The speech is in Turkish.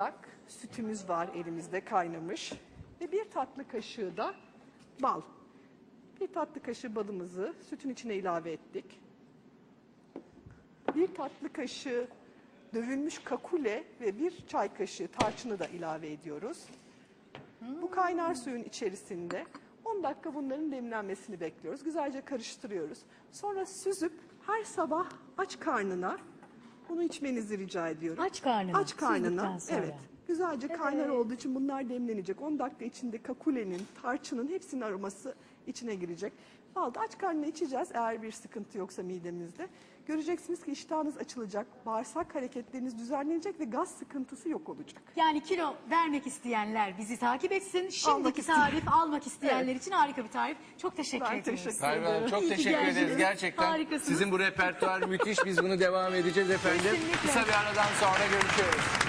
Bak, sütümüz var elimizde kaynamış ve bir tatlı kaşığı da bal. Bir tatlı kaşığı balımızı sütün içine ilave ettik. Bir tatlı kaşığı dövülmüş kakule ve bir çay kaşığı tarçını da ilave ediyoruz. Bu kaynar suyun içerisinde 10 dakika bunların demlenmesini bekliyoruz. Güzelce karıştırıyoruz. Sonra süzüp her sabah aç karnına bunu içmenizi rica ediyorum. Aç karnına, Aç karnına. sonra. Evet. Güzelce kaynar olduğu için bunlar demlenecek. 10 dakika içinde kakulenin, tarçının hepsinin aroması içine girecek. Balda aç karnına içeceğiz eğer bir sıkıntı yoksa midemizde. Göreceksiniz ki iştahınız açılacak, bağırsak hareketleriniz düzenlenecek ve gaz sıkıntısı yok olacak. Yani kilo vermek isteyenler bizi takip etsin. Şimdiki isteyen- tarif almak isteyenler için harika bir tarif. Çok teşekkür Ben ediyoruz. teşekkür Sayın Hanım çok İyi ki teşekkür geldiniz. ederiz gerçekten. Harikasınız. Sizin bu repertuar müthiş. Biz bunu devam edeceğiz efendim. Kesinlikle. Kısa bir aradan sonra görüşüyoruz.